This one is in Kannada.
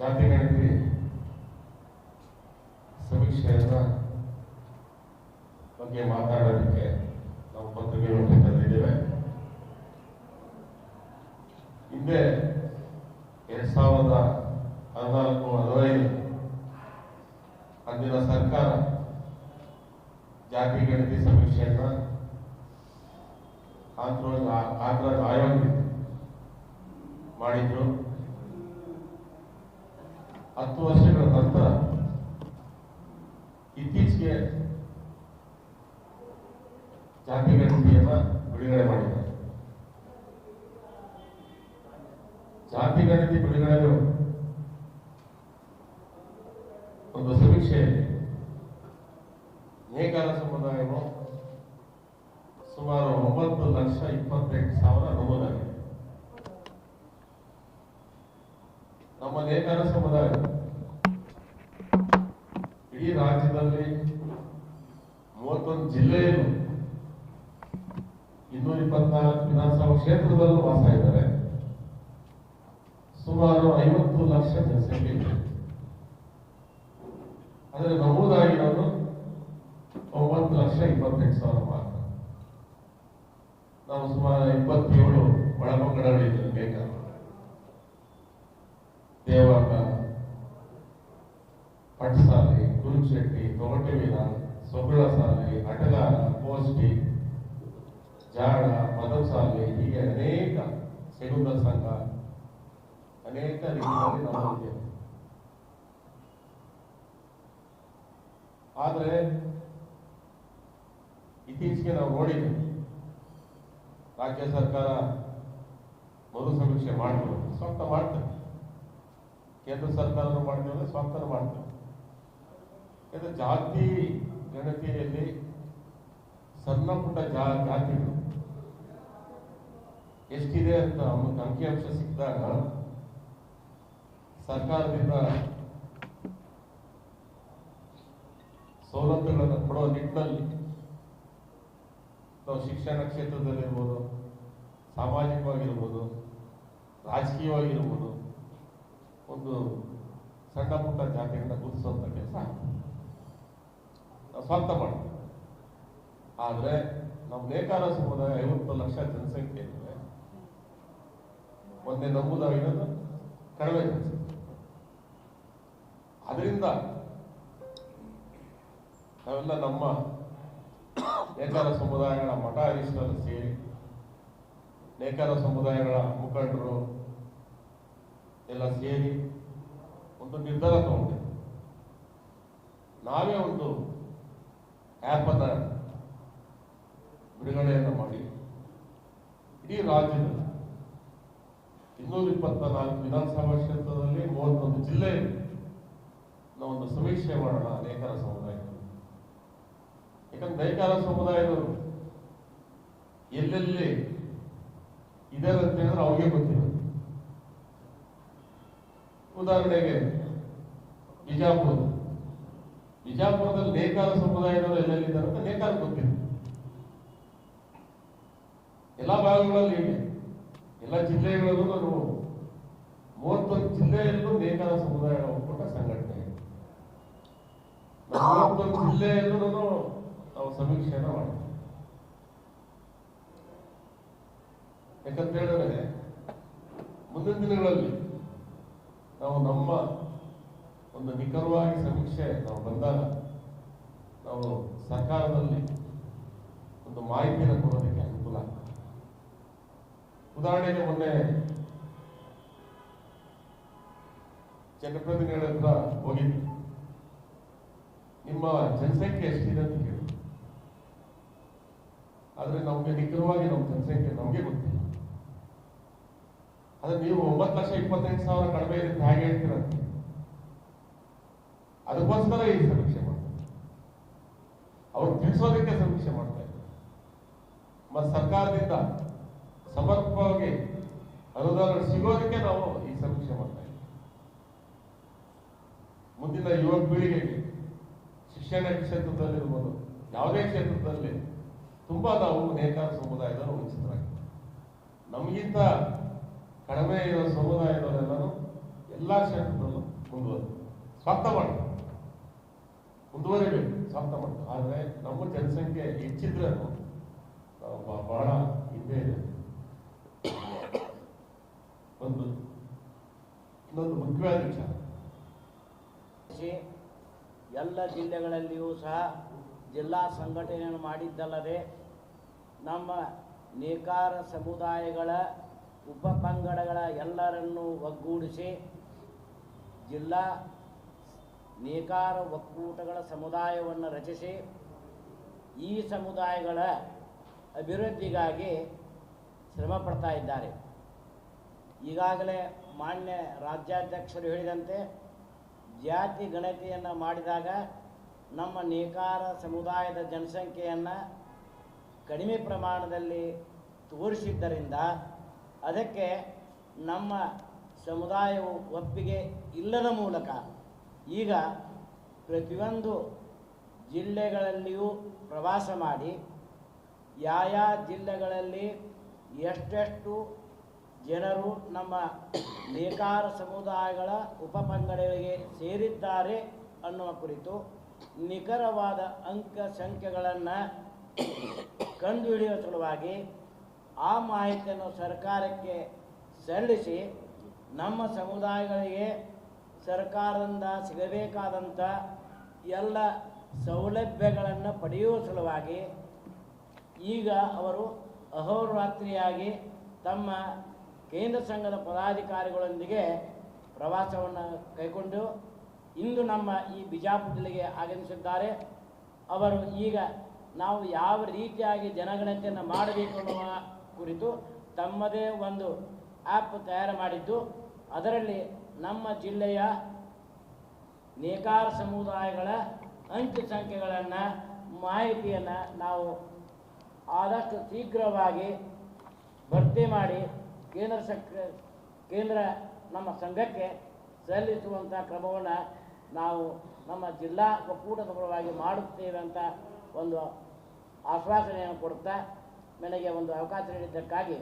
ಜಾತಿ ಸಮೀಕ್ಷೆಯನ್ನ ಬಗ್ಗೆ ಮಾತಾಡೋದಕ್ಕೆ ನಾವು ಪತ್ರಿಕೆಗಳನ್ನು ಕರೆದಿದ್ದೇವೆ ಹಿಂದೆ ಎರಡ್ ಸಾವಿರದ ಹದಿನಾಲ್ಕು, ಹದಿನೈದು ಅಂದಿನ ಸರ್ಕಾರ ಜಾತಿ ಗಣತಿ ಸಮೀಕ್ಷೆಯನ್ನ ಕಾಂಗ್ರೆಸ್ ಆಯೋಗ ಮಾಡಿದ್ರು. ಹತ್ತು ವರ್ಷಗಳ ನಂತರ ಇತ್ತೀಚೆಗೆ ಜಾತಿ ಗಣತಿಯನ್ನ ಬಿಡುಗಡೆ ಮಾಡಿದ್ದಾರೆ. ಜಾತಿ ಗಣತಿ ಬಿಡುಗಡೆ ಒಂದು ಸಮೀಕ್ಷೆಯಲ್ಲಿ ನೇಕಾರ ಸಮುದಾಯವು ಸುಮಾರು ಒಂಬತ್ತು ಲಕ್ಷ ಇಪ್ಪತ್ತೆಂಟು ಸಾವಿರ ನಮೂದಾಗಿದೆ. ನಮ್ಮ ನೇಕಾರ ಸಮುದಾಯ ಇಡೀ ರಾಜ್ಯದಲ್ಲಿ ಮೂವತ್ತೊಂದು ಜಿಲ್ಲೆಯಲ್ಲೂ ಇನ್ನೂರ ಇಪ್ಪತ್ನಾಲ್ಕು ವಿಧಾನಸಭಾ ಕ್ಷೇತ್ರದಲ್ಲೂ ವಾಸ ಇದ್ದಾರೆ. ಸುಮಾರು ಐವತ್ತು ಲಕ್ಷ ಜನಸಂಖ್ಯೆ ಇದೆ. ಆದರೆ ನಮೂದಾಗಿರೋದು ಒಂಬತ್ತು ಲಕ್ಷ ಇಪ್ಪತ್ತೆಂಟು ಸಾವಿರ ಮಾತ್ರ. ನಾವು ಸುಮಾರು ಇಪ್ಪತ್ತೇಳು ಒಳಪಂಗಡಗಳಿದ್ದೇವೆ ಬೇಕಾದ ಜಾಡ ಮದಸಾಲೆ ಹೀಗೆ ಅನೇಕ ಸೆಗುಂದ ಸಂಘ, ಅನೇಕ ರೀತಿಯಲ್ಲಿ ನಾವು ಆದರೆ ಇತ್ತೀಚೆಗೆ ನಾವು ನೋಡಿದ್ದೇವೆ, ರಾಜ್ಯ ಸರ್ಕಾರ ಮರು ಸಮೀಕ್ಷೆ ಮಾಡ್ತದೆ, ಸ್ವಂತ ಮಾಡ್ತೇವೆ ಕೇಂದ್ರ ಸರ್ಕಾರನೂ ಮಾಡ್ತೇವೆ ಸ್ವಂತ ಮಾಡ್ತೇವೆ ಯಾಕಂದ್ರೆ ಜಾತಿ ಸಣ್ಣ ಪುಟ್ಟ ಜಾ, ಜಾತಿಗಳು. ಎಷ್ಟಿದೆ ಅಂತ ಒಂದು ಅಂಕಿಅಂಶ ಸಿಕ್ಕಿದಾಗ ಸರ್ಕಾರದಿಂದ ಸವಲತ್ತುಗಳನ್ನು ಕೊಡೋ ನಿಟ್ಟಿನಲ್ಲಿ ನಾವು ಶಿಕ್ಷಣ ಕ್ಷೇತ್ರದಲ್ಲಿರ್ಬೋದು, ಸಾಮಾಜಿಕವಾಗಿರ್ಬೋದು, ರಾಜಕೀಯವಾಗಿರ್ಬೋದು, ಒಂದು ಸಣ್ಣ ಪುಟ್ಟ ಜಾತಿಗಳನ್ನ ಗುರುತಿಸುವಂಥ ಕೆಲಸ ನಾವು ಸ್ವಂತ ಮಾಡ್ತೀವಿ. ಆದರೆ ನಮ್ಮ ನೇಕಾರ ಸಮುದಾಯ ಐವತ್ತು ಲಕ್ಷ ಜನಸಂಖ್ಯೆ ಇದ್ರೆ ಒಂದೇ ನಮೂದಾಗಿರೋದು ಕಡಿಮೆ ಜನಸಂಖ್ಯೆ. ಅದರಿಂದ ನಾವೆಲ್ಲ ನಮ್ಮ ನೇಕಾರ ಸಮುದಾಯಗಳ ಮಠ ಅಧೀಶರು ಸೇರಿ ನೇಕಾರ ಸಮುದಾಯಗಳ ಮುಖಂಡರು ಎಲ್ಲ ಸೇರಿ ಒಂದು ನಿರ್ಧಾರ ತಗೊಂಡೆ ನಾವೇ ಒಂದು ಆ್ಯಪ್ ಅನ್ನ ಬಿಡುಗಡೆಯನ್ನು ಮಾಡಿ. ಇಡೀ ರಾಜ್ಯದಲ್ಲಿ ಇನ್ನೂರ ಇಪ್ಪತ್ತ ನಾಲ್ಕು ವಿಧಾನಸಭಾ ಕ್ಷೇತ್ರದಲ್ಲಿ ಮೂವತ್ತೊಂದು ಜಿಲ್ಲೆಯಲ್ಲಿ ನಾವೊಂದು ಸಮೀಕ್ಷೆ ಮಾಡೋಣ ನೇಕಾರ ಸಮುದಾಯ ಯಾಕಂದ್ರೆ ನೇಕಾರ ಸಮುದಾಯದವರು ಎಲ್ಲೆಲ್ಲಿ ಇದ್ದಾರೆ ಅಂತ ಹೇಳಿದ್ರೆ ಅವ್ರಿಗೆ ಗೊತ್ತಿಲ್ಲ. ಉದಾಹರಣೆಗೆ ಬಿಜಾಪುರ. ಬಿಜಾಪುರದಲ್ಲಿ ನೇಕಾರ ಸಮುದಾಯದವರು ಎಲ್ಲೆಲ್ಲಿದ್ದಾರೆ ಅಂತ ನೇಕಾರ ಗೊತ್ತಿಲ್ಲ. ಎಲ್ಲ ಭಾಗಗಳಲ್ಲಿ ಎಲ್ಲ ಜಿಲ್ಲೆಗಳಲ್ಲೂ ನಾವು ಮೂವತ್ತೊಂದು ಜಿಲ್ಲೆಯಲ್ಲೂ ನೇಕಾರ ಸಮುದಾಯ ಒಕ್ಕೂಟ ಸಂಘಟನೆ ಇದೆ. ಮೂವತ್ತೊಂದು ಜಿಲ್ಲೆಯಲ್ಲೂ ನಾವು ಸಮೀಕ್ಷೆಯನ್ನು ಮಾಡ್ತೀವಿ ಯಾಕಂತ ಹೇಳಿದ್ರೆ ಮುಂದಿನ ದಿನಗಳಲ್ಲಿ ನಾವು ನಮ್ಮ ಒಂದು ನಿಖರವಾಗಿ ಸಮೀಕ್ಷೆ ನಾವು ಬಂದಾಗ ನಾವು ಸರ್ಕಾರದಲ್ಲಿ ಒಂದು ಮಾಹಿತಿಯನ್ನು ಕೊಡೋದಕ್ಕೆ ಉದಾಹರಣೆಗೆ ಮೊನ್ನೆ ಜನಪ್ರತಿನಿಧಿಗಳ ಹತ್ರ ಹೋಗಿದ್ವಿ. ನಿಮ್ಮ ಜನಸಂಖ್ಯೆ ಎಷ್ಟಿದೆ ಅಂತ ಕೇಳಿ ಆದರೆ ನಮಗೆ ನಿಖರವಾಗಿ ನಮ್ಮ ಜನಸಂಖ್ಯೆ ನಮಗೆ ಗೊತ್ತಿಲ್ಲ. ಆದರೆ ನೀವು ಒಂಬತ್ತು ಲಕ್ಷ ಇಪ್ಪತ್ತೈದು ಸಾವಿರ ಕಡಿಮೆ ಇದೆ ಅಂತ ಹೇಗೆ ಹೇಳ್ತೀರ ಅದಕ್ಕೋಸ್ಕರ ಈ ಸಮೀಕ್ಷೆ ಮಾಡ್ತಾರೆ ಅವ್ರು ತಿಳಿಸೋದಕ್ಕೆ ಸಮೀಕ್ಷೆ ಮಾಡ್ತಾ ಇದ್ದಾರೆ ಮತ್ತು ಸರ್ಕಾರದಿಂದ ಸಮರ್ಪಕವಾಗಿ ಅನುದಾನ ಸಿಗೋದಕ್ಕೆ ನಾವು ಈ ಸಮೀಕ್ಷೆ ಮಾಡ್ತಾ ಇದ್ದೀವಿ. ಮುಂದಿನ ಯುವ ಪೀಳಿಗೆಗೆ ಶಿಕ್ಷಣ ಕ್ಷೇತ್ರದಲ್ಲಿರ್ಬೋದು, ಯಾವುದೇ ಕ್ಷೇತ್ರದಲ್ಲಿ ತುಂಬಾ ನಾವು ನೇಕಾರ ಸಮುದಾಯದವರು ವಂಚಿತರಾಗಿದ್ದೀವಿ. ನಮಗಿಂತ ಕಡಿಮೆ ಇರೋ ಸಮುದಾಯದವರೆಲ್ಲರೂ ಎಲ್ಲ ಕ್ಷೇತ್ರದಲ್ಲೂ ಮುಂದುವರಿ, ಸ್ವಾರ್ಥ ಮಾಡಿ. ಮುಂದುವರಿಬೇಕು, ಸ್ವಾರ್ಥ ಮಾಡಿ. ಆದರೆ ನಮ್ಮ ಜನಸಂಖ್ಯೆ ಹೆಚ್ಚಿದ್ರೆ ಬಹಳ ಹಿಂದೆ ಇದೆ ಒಂದು ಇನ್ನೊಂದು ಮುಖ್ಯವಾದ ವಿಚಾರ. ಎಲ್ಲ ಜಿಲ್ಲೆಗಳಲ್ಲಿಯೂ ಸಹ ಜಿಲ್ಲಾ ಸಂಘಟನೆಯನ್ನು ಮಾಡಿದ್ದಲ್ಲದೆ ನಮ್ಮ ನೇಕಾರ ಸಮುದಾಯಗಳ ಉಪ ಪಂಗಡಗಳ ಎಲ್ಲರನ್ನು ಒಗ್ಗೂಡಿಸಿ ಜಿಲ್ಲಾ ನೇಕಾರ ಒಕ್ಕೂಟಗಳ ಸಮುದಾಯವನ್ನು ರಚಿಸಿ ಈ ಸಮುದಾಯಗಳ ಅಭಿವೃದ್ಧಿಗಾಗಿ ಶ್ರಮ ಪಡ್ತಾ ಇದ್ದಾರೆ. ಈಗಾಗಲೇ ಮಾನ್ಯ ರಾಜ್ಯಾಧ್ಯಕ್ಷರು ಹೇಳಿದಂತೆ ಜಾತಿ ಗಣತಿಯನ್ನು ಮಾಡಿದಾಗ ನಮ್ಮ ನೇಕಾರ ಸಮುದಾಯದ ಜನಸಂಖ್ಯೆಯನ್ನು ಕಡಿಮೆ ಪ್ರಮಾಣದಲ್ಲಿ ತೋರಿಸಿದ್ದರಿಂದ ಅದಕ್ಕೆ ನಮ್ಮ ಸಮುದಾಯವು ಒಪ್ಪಿಗೆ ಇಲ್ಲದ ಮೂಲಕ ಈಗ ಪ್ರತಿಯೊಂದು ಜಿಲ್ಲೆಗಳಲ್ಲಿಯೂ ಪ್ರವಾಸ ಮಾಡಿ ಯಾವ ಜಿಲ್ಲೆಗಳಲ್ಲಿ ಎಷ್ಟೆಷ್ಟು ಜನರು ನಮ್ಮ ನೇಕಾರ ಸಮುದಾಯಗಳ ಉಪಪಂಗಡಗಳಿಗೆ ಸೇರಿದ್ದಾರೆ ಅನ್ನುವ ಕುರಿತು ನಿಖರವಾದ ಅಂಕ ಸಂಖ್ಯೆಗಳನ್ನು ಕಂಡುಹಿಡಿಯುವ ಸಲುವಾಗಿ ಆ ಮಾಹಿತಿಯನ್ನು ಸರ್ಕಾರಕ್ಕೆ ಸಲ್ಲಿಸಿ ನಮ್ಮ ಸಮುದಾಯಗಳಿಗೆ ಸರ್ಕಾರದಿಂದ ಸಿಗಬೇಕಾದಂಥ ಎಲ್ಲ ಸೌಲಭ್ಯಗಳನ್ನು ಪಡೆಯುವ ಸಲುವಾಗಿ ಈಗ ಅವರು ಅಹೋರಾತ್ರಿಯಾಗಿ ತಮ್ಮ ಕೇಂದ್ರ ಸಂಘದ ಪದಾಧಿಕಾರಿಗಳೊಂದಿಗೆ ಪ್ರವಾಸವನ್ನು ಕೈಗೊಂಡು ಇಂದು ನಮ್ಮ ಈ ಬಿಜಾಪುರ ಜಿಲ್ಲೆಗೆ ಆಗಮಿಸಿದ್ದಾರೆ. ಅವರು ಈಗ ನಾವು ಯಾವ ರೀತಿಯಾಗಿ ಜನಗಣತಿಯನ್ನು ಮಾಡಬೇಕು ಅನ್ನುವ ಕುರಿತು ತಮ್ಮದೇ ಒಂದು ಆ್ಯಪ್ ತಯಾರು ಮಾಡಿದ್ದು. ಅದರಲ್ಲಿ ನಮ್ಮ ಜಿಲ್ಲೆಯ ನೇಕಾರ ಸಮುದಾಯಗಳ ಅಂಕಿ ಸಂಖ್ಯೆಗಳನ್ನು, ಮಾಹಿತಿಯನ್ನು ನಾವು ಆದಷ್ಟು ಶೀಘ್ರವಾಗಿ ಭರ್ತಿ ಮಾಡಿ ಕೇಂದ್ರ ಸಕ್ ಕೇಂದ್ರ ನಮ್ಮ ಸಂಘಕ್ಕೆ ಸಲ್ಲಿಸುವಂಥ ಕ್ರಮವನ್ನು ನಾವು ನಮ್ಮ ಜಿಲ್ಲಾ ಒಕ್ಕೂಟದ ಪರವಾಗಿ ಮಾಡುತ್ತೇವೆ ಅಂತ ಒಂದು ಆಶ್ವಾಸನೆಯನ್ನು ಕೊಡುತ್ತಾ, ನನಗೆ ಒಂದು ಅವಕಾಶ ನೀಡಿದ್ದಕ್ಕಾಗಿ